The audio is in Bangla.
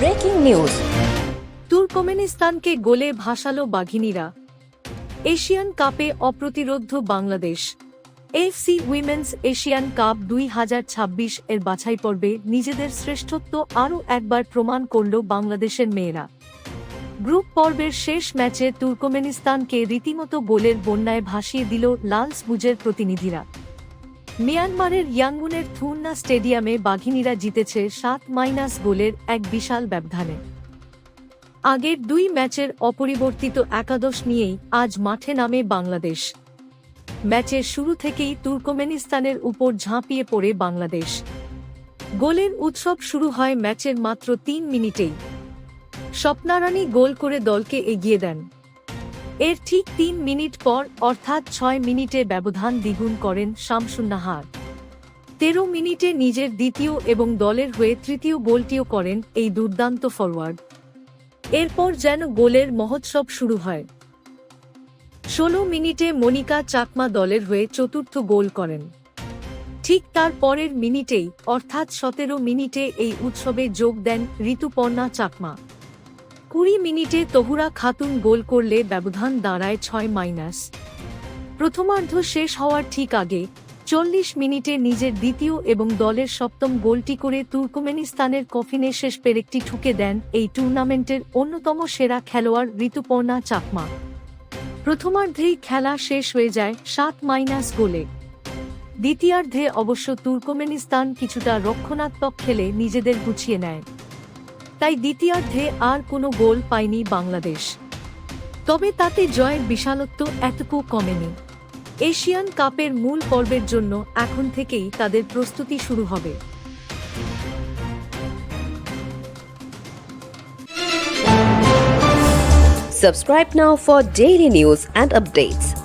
Breaking news. তুর্কমেনিস্তানকে গোলে ভাসালো বাঘিনীরা। এশিয়ান কাপে অপ্রতিরোধ্য Bangladesh. AFC women's Asian cup দুই হাজার ছাব্বিশ এর বাছাই পর্বে নিজেদের শ্রেষ্ঠত্ব আরও একবার প্রমাণ করল বাংলাদেশের মেয়েরা। গ্রুপ পর্বের শেষ ম্যাচে তুর্কমেনিস্তানকে রীতিমতো গোলের বন্যায় ভাসিয়ে দিল লাল সবুজের প্রতিনিধিরা। মিয়ানমারের ইয়াঙ্গুনের থুন্না স্টেডিয়ামে বাঘিনীরা জিতেছে সাত মাইনাস গোলের এক বিশাল ব্যবধানে। আগের দুই ম্যাচের অপরিবর্তিত একাদশ নিয়েই আজ মাঠে নামে বাংলাদেশ। ম্যাচের শুরু থেকেই তুর্কমেনিস্তানের উপর ঝাঁপিয়ে পড়ে বাংলাদেশ। গোলের উৎসব শুরু হয় ম্যাচের মাত্র তিন মিনিটেই। স্বপ্নারানী গোল করে দলকে এগিয়ে দেন। এর ঠিক তিন মিনিট পর, অর্থাৎ ছয় মিনিটে ব্যবধান দ্বিগুণ করেন শামসুন্নাহার। তেরো মিনিটে নিজের দ্বিতীয় এবং দলের হয়ে তৃতীয় গোলটিও করেন এই দুর্দান্ত ফরওয়ার্ড এরপর যেন গোলের মহোৎসব শুরু হয়। ষোলো মিনিটে মনিকা চাকমা দলের হয়ে চতুর্থ গোল করেন। ঠিক তার পরের মিনিটেই, অর্থাৎ সতেরো মিনিটে এই উৎসবে যোগ দেন ঋতুপর্ণা চাকমা। কুড়ি মিনিটে তহুরা খাতুন গোল করলে ব্যবধান দাঁড়ায় ছয় মাইনাস। প্রথমার্ধ শেষ হওয়ার ঠিক আগে চল্লিশ মিনিটে নিজের দ্বিতীয় এবং দলের সপ্তম গোলটি করে তুর্কমেনিস্তানের কফিনে শেষ পেরেকটি ঠুকে দেন এই টুর্নামেন্টের অন্যতম সেরা খেলোয়াড় ঋতুপর্ণা চাকমা। প্রথমার্ধেই খেলা শেষ হয়ে যায় সাত মাইনাস গোলে। দ্বিতীয়ার্ধে অবশ্য তুর্কমেনিস্তান কিছুটা রক্ষণাত্মক খেলে নিজেদের গুছিয়ে নেয়। তাই দ্বিতীয়ার্ধে আর কোনো গোল পায়নি বাংলাদেশ। তবে তাতে জয়ের বিশালত্ব এতটুকু কমেনি। এশিয়ান কাপের মূল পর্বের জন্য এখন থেকেই তাদের প্রস্তুতি শুরু হবে। Subscribe now for daily news and updates.